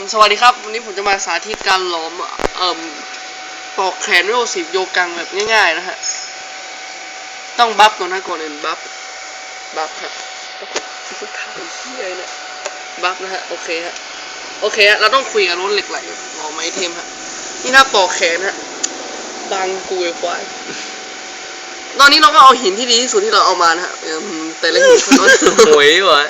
มสวัสดีครับ วันนี้ผมจะมาสาธิตการหลอมเอ่มปอกแขนด้วยโอสิบโยกังแบบง่ายๆนะฮะ ต้องบัฟก่อนนะก่อนอื่นบัฟ บัฟฮะทำเที่ยเนี่ยบัฟนะฮะ โอเคฮะ โอเคฮะ เราต้องคุยกับรถเหล็กไหลหลอมไอเทมฮะ นี่ถ้าปอกแขนฮะ บางกูไอ้ควาย ตอนนี้เราก็เอาหินที่ดีที่สุดที่เราเอามานะฮะเอิ่มแต่ละหินเขาหวยวะ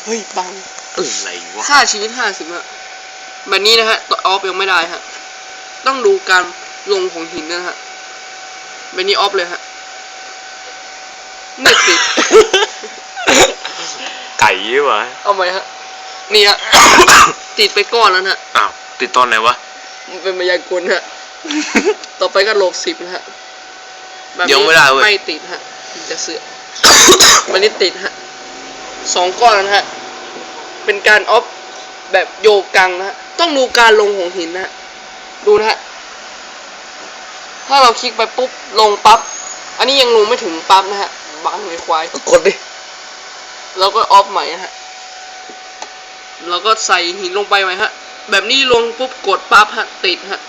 เฮ้ยบังอะไรวะค่าชีวิตห้าสิบฮะแบบนี้นะฮะตัวออฟยังไม่ได้ฮะ ต้องดูการลงของหินนะฮะแบบนี้ออฟเลยฮะไม่ติดไก่วะเอาไหมฮะ นี่ฮะ ติดไปก้อนแล้วนะฮะ อ้าว ติดตอนไหนวะ มันเป็นมายากลฮะ ต่อไปก็ลบสิบนะฮะแบบนี้ยังไม่ได้เว้ยไม่ติดฮะจะเสือกมันนี้ติดฮะสองก้อนแล้วนะฮะ เป็นการออฟแบบโยกังนะฮะต้องดูการลงของหินนะฮะดูนะฮะถ้าเราคลิกไปปุ๊บลงปั๊บอันนี้ยังลงไม่ถึงปั๊บนะฮะบังเลยควายกดดิแล้วก็ออฟใหม่นะฮะแล้วก็ใส่หินลงไปไหมฮะ แบบนี้ลงปุ๊บกดปั๊บฮะติดฮะ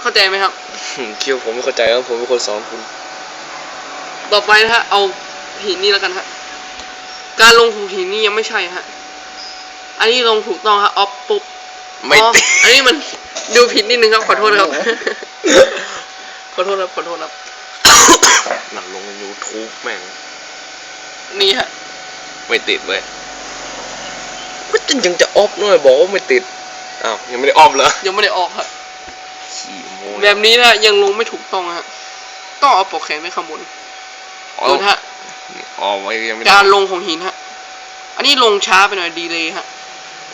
เข้าใจไหมครับ คิวผมไม่เข้าใจครับผมเป็นคนสอนคุณ ต่อไปนะฮะ เอาหินนี่แล้วกันฮะ การลงของหินนี่ยังไม่ใช่ฮะ อันนี้ลงถูกต้องฮะออฟปุ๊บไม่อ๋อติดอันนี้มันดูผิดนิดนึงครับ ขอโทษนะครับ ขอโทษครับ ขอโทษครับนั่นลงยูทูบแม่ง นี่ฮะ ไม่ติดเว้ยก็จะยังจะออฟหน่อยบอกว่าไม่ติด อ้าว ยังไม่ได้ออฟเหรอยังไม่ได้ออกครับ ขี้โม้แบบนี้นะฮะยังลงไม่ถูกต้องฮะ ต้องเอาปอกแขนไว้ข้างบนอ๋อดูนะฮะ อ๋อไว้ยังไม่ได้การลงของหินฮะ อันนี้ลงช้าไปหน่อยดีเลยฮะ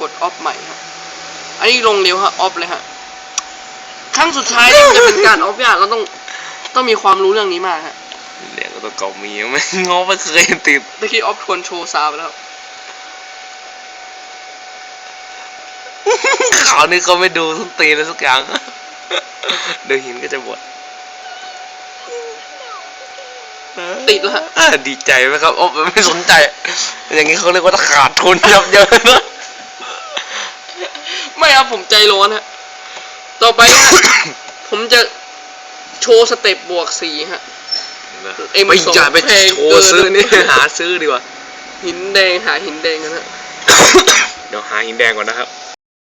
กดออฟใหม่ฮะ อันนี้ลงเร็วฮะออฟเลยฮะ ครั้งสุดท้ายนี่มันจะเป็นการออฟยากเราต้องต้องมีความรู้เรื่องนี้มากฮะเนี่ยก็ต้องเกามีไม่งอไม่เคยติดเมื่อกี้ออฟทวนโชว์ซาวไปแล้วข่าวนี้เขาไม่ดูทุกตีเลยสักอย่างเดี๋ยวหินก็จะบด ติดแล้วฮะอ่าดีใจไหมครับโอ้ไม่สนใจ อย่างนี้เขาเรียกว่าขาดทุนยับเยินนะไม่ครับผมใจร้อนฮะ ต่อไปฮะ ผมจะโชว์สเต็ปบวกสี่ฮะ เอ็มไม่สองอย่าไปแพงโชเกิว์นซื้อนี่หาซื้อดีกว่า หินแดงหาหินแดงกันฮะ เดี๋ยวหาหินแดงก่อนนะครับ